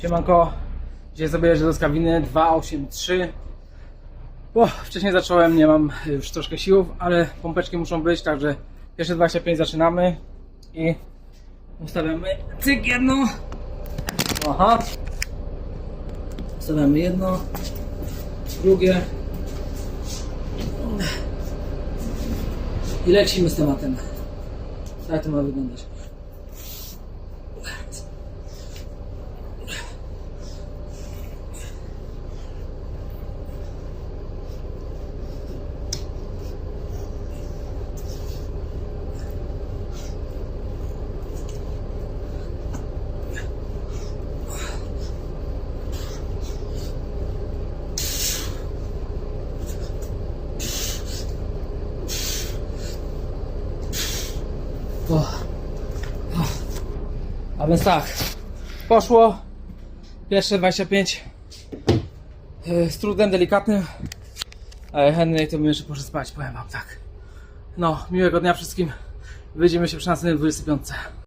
Siemanko, dzisiaj sobie jeżdżę do skawiny 283. Bo wcześniej zacząłem, nie mam już troszkę siłów, ale pompeczki muszą być, także pierwsze 25 zaczynamy i ustawiamy cyk jedno. Aha. Ustawiamy jedno, drugie. I lecimy z tematem. Tak to ma wyglądać. O. O. A więc tak, poszło. Pierwsze 25 yy, z trudem delikatnym. Ale Henry to bym jeszcze poszedł spać, powiem wam tak. No, miłego dnia wszystkim. Wyjdziemy się przy następnej 25.